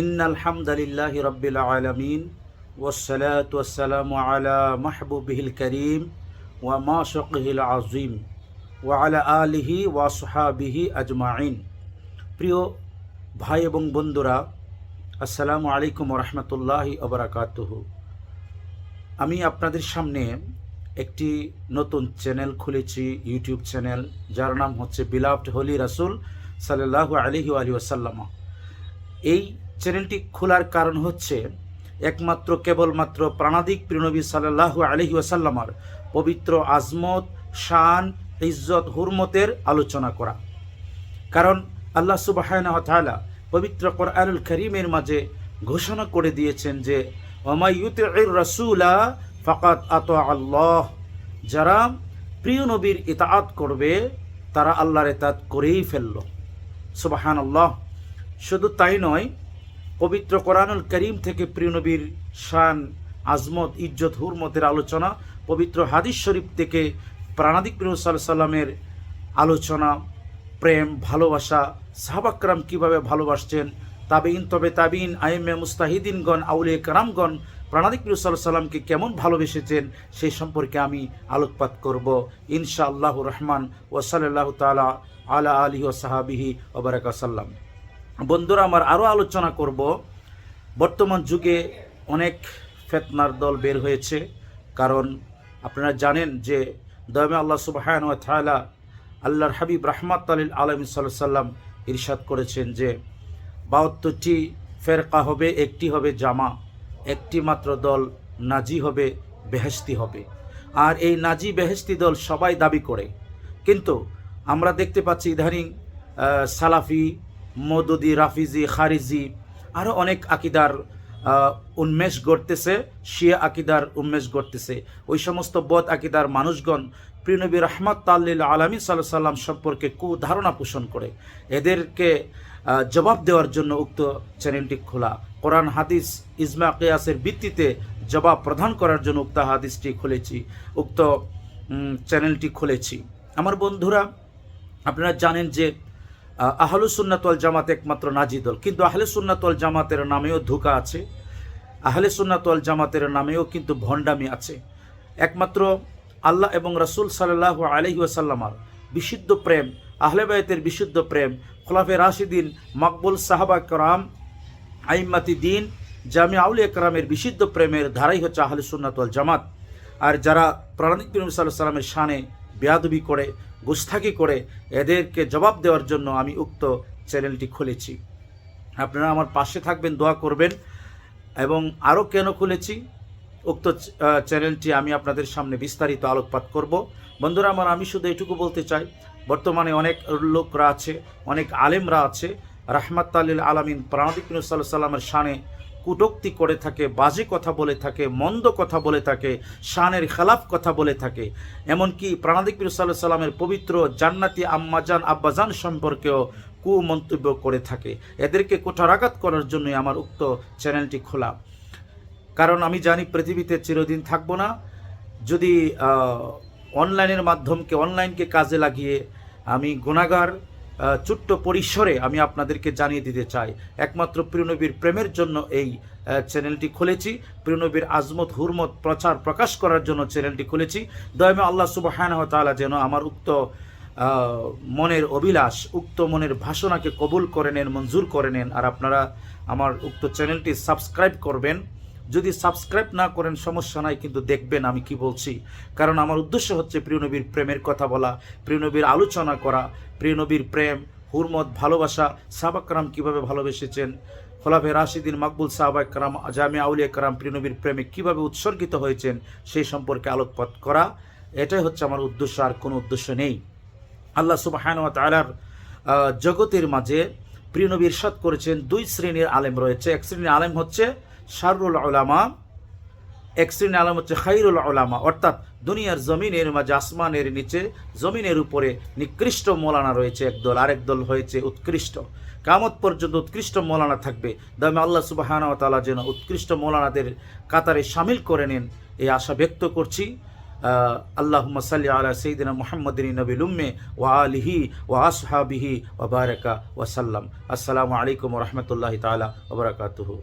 ইন্নাল হামদালিল্লাহ রব্বিল আলমিন ওসলাত ওসালাম আলা মাহবুবিহিল করিম ওয়া মা শকিহিল আজিম ওয়া আলা আলিহি ওয়া সোহাবিহি আজমাইন। প্রিয় ভাই এবং বন্ধুরা, আসসালামু আলাইকুম রহমতুল্লাহি আবরাকাতুহ আমি আপনাদের সামনে একটি নতুন চ্যানেল খুলেছি, ইউটিউব চ্যানেল, যার নাম হচ্ছে বিলাভড হলি রাসুল সাল্লাহ আলহি আলী আসাল্লামা এই চ্যানেলটি খোলার কারণ হচ্ছে, একমাত্র কেবলমাত্র প্রাণাদিক প্রিয়নবী সাল্লাহ আলহি আসাল্লামার পবিত্র আজমত, শান, ইজ্জত, হুরমতের আলোচনা করা। কারণ আল্লাহ সুবাহ পবিত্র কোরআনুল করিমের মাঝে ঘোষণা করে দিয়েছেন যে ওমাইয়ুত রসুলা ফাকাত আত আল্লাহ। যারা প্রিয় নবীর ইতাআত করবে, তারা আল্লাহর ইতাআত করেই ফেলল। সুবাহান আল্লাহ শুধু তাই নয় পবিত্র কোরআনুল করিম থেকে প্রিয় নবীর শান, আজমত, ইজ্জত, হুরমতের আলোচনা, পবিত্র হাদিস শরীফ থেকে প্রাণাদিক প্রিয় সাল্লাহ সাল্লামের আলোচনা, প্রেম, ভালোবাসা, সাহাবাকরাম কীভাবে ভালোবাসছেন তাবিন তবে তাবিন আইমে মুস্তাহিদিনগণ, আউলিয়া কারামগণ, প্রাণাদিক প্রিয় সাল্লাহ সাল্লামকে কেমন ভালোবেসেছেন, সেই সম্পর্কে আমি আলোকপাত করব। ইনশা আল্লাহ রহমান ওসাল্লাহ তালা আলা আলী ও সাহাবিহি ওবরাকাসাল্লাম বন্ধুরা, আমার আরও আলোচনা করব। বর্তমান যুগে অনেক ফেতনার দল বের হয়েছে। কারণ আপনারা জানেন যে দয়মে আল্লাহ সুবাহান থালা আল্লাহর হাবিব রাহমাত আলিল আলম সাল্লাম ইরশাদ করেছেন যে বাহাত্তরটি ফেরকা হবে, একটি হবে জামা, একটি মাত্র দল নাজি হবে বেহেস্তি হবে। আর এই নাজি বেহেস্তি দল সবাই দাবি করে। কিন্তু আমরা দেখতে পাচ্ছি ইদানিং সালাফি মদুদি, রাফিজি, খারিজি আরও অনেক আকিদার উন্মেষ ঘটতেছে শিয়া আকিদার উন্মেষ ঘটতেছে ওই সমস্ত বদ আকিদার মানুষগণ প্রিয়নবী রহমত তাল্লিল আলমী সাল্লাহ সাল্লাম সম্পর্কে কুধারণা পোষণ করে। এদেরকে জবাব দেওয়ার জন্য উক্ত চ্যানেলটি খোলা। কোরআন, হাদিস, ইজমা, কেয়াসের ভিত্তিতে জবাব প্রদান করার জন্য উক্ত হাদিসটি খুলেছি, উক্ত চ্যানেলটি খুলেছি। আমার বন্ধুরা, আপনারা জানেন যে আহ, আহলু সুন্নাতল জামাত একমাত্র নাজি দল। কিন্তু আহলে সুন্নাতল জামাতের নামেও ধোকা আছে। আহলে সুন্নাতল জামাতের নামেও কিন্তু ভণ্ডামি আছে। একমাত্র আল্লাহ এবং রাসূল সাল্লাহ আলহি ওয়াসাল্লামার বিশুদ্ধ প্রেম আহলে বায়তের বিশুদ্ধ প্রেম খোলাফে রাশিদিন মকবুল সাহাবা করাম আইম্মাতি দিন জামি আউলিয়া একরামের বিশুদ্ধ প্রেমের ধারাই হচ্ছে আহলে সুন্নাতল জামাত। আর যারা প্রাণিক প্রেম সাল্লাহ সাল্লামের শানে বেয়াদবি করে গুস্তাকি করে এদেরকে জবাব দেওয়ার জন্য আমি উক্ত চ্যানেলটি খুলেছি। আপনারা আমার পাশে থাকবেন, দোয়া করবেন এবং আরও কেন খুলেছি? উক্ত চ্যানেলটি আমি আপনাদের সামনে বিস্তারিত আলোকপাত করব। বন্ধুরা আমার, আমি শুধু এটুকু বলতে চাই, বর্তমানে অনেক লোকরা আছে, অনেক আলেমরা আছে রাহমাত আলামিন প্রাণদিক সাল্লাহ সাল্লামের শানে কুটোক্তি করে থাকে, বাজে কথা বলে থাকে, মন্দ কথা বলে থাকে, শানের খেলাফ কথা বলে থাকে। এমনকি প্রাণাদিক সাল্লাহ সাল্লামের পবিত্র জান্নাতি আম্মাজান আব্বাজান সম্পর্কেও কুমন্তব্য করে থাকে। এদেরকে কোঠারাঘাত করার জন্যই আমার উক্ত চ্যানেলটি খোলা। কারণ আমি জানি পৃথিবীতে চিরদিন থাকব না। যদি অনলাইনের মাধ্যমকে, অনলাইনকে কাজে লাগিয়ে আমি গুণাগার ছোট্ট পরিসরে আমি আপনাদেরকে জানিয়ে দিতে চাই। একমাত্র প্রিয়নবীর প্রেমের জন্য এই চ্যানেলটি খুলেছি। প্রিয়নবীর আজমত হুরমত প্রচার প্রকাশ করার জন্য চ্যানেলটি খুলেছি। দয়মে আল্লাহ সুবাহান তালা যেন আমার উক্ত মনের অভিলাষ, উক্ত মনের ভাষণাকে কবুল করে নেন, মঞ্জুর করে নেন। আর আপনারা আমার উক্ত চ্যানেলটি সাবস্ক্রাইব করবেন। যদি সাবস্ক্রাইব না করেন, সমস্যা নাই, কিন্তু দেখবেন আমি কি বলছি। কারণ আমার উদ্দেশ্য হচ্ছে প্রিয়নবীর প্রেমের কথা বলা প্রিয়নবীর আলোচনা করা প্রিয়নবীর প্রেম, হুরমত, ভালোবাসা সাহাবাকরাম কীভাবে ভালোবেসেছেন, খোলাফে রাশিদিন মকবুল সাহাবাকরাম জামে আউলিয়া কারাম প্রিয়নবীর প্রেমে কীভাবে উৎসর্গিত হয়েছেন, সেই সম্পর্কে আলোকপাত করা, এটাই হচ্ছে আমার উদ্দেশ্য, আর কোনো উদ্দেশ্য নেই। আল্লাহ সুবাহান তালার জগতের মাঝে প্রিয়নবী ইরশাদ করেছেন, দুই শ্রেণির আলেম রয়েছে। এক শ্রেণির আলেম হচ্ছে শারুল ওলামা এক শ্রেণির আলেম হচ্ছে খাইরুল ওলামা অর্থাৎ দুনিয়ার জমিনের মাঝে, আসমানের নিচে, জমিনের উপরে নিকৃষ্ট মৌলানা রয়েছে একদল, আরেক দল হয়েছে উৎকৃষ্ট। কামত পর্যন্ত উৎকৃষ্ট মৌলানা থাকবে। দামে আল্লাহ সুবাহান তালা যেন উৎকৃষ্ট মৌলানাদের কাতারে সামিল করে নেন, এই আশা ব্যক্ত করছি। আল্লাহ সাল্লি আলা সঈদিনা মোহাম্মদিন নবিল উম্মে ওয়া আলিহি ওয়া আসহাবিহি ওয়া বারাকা ওয়াসাল্লাম আসসালামু আলাইকুম রহমতুল্লাহ তালা ওবরাকাতুহু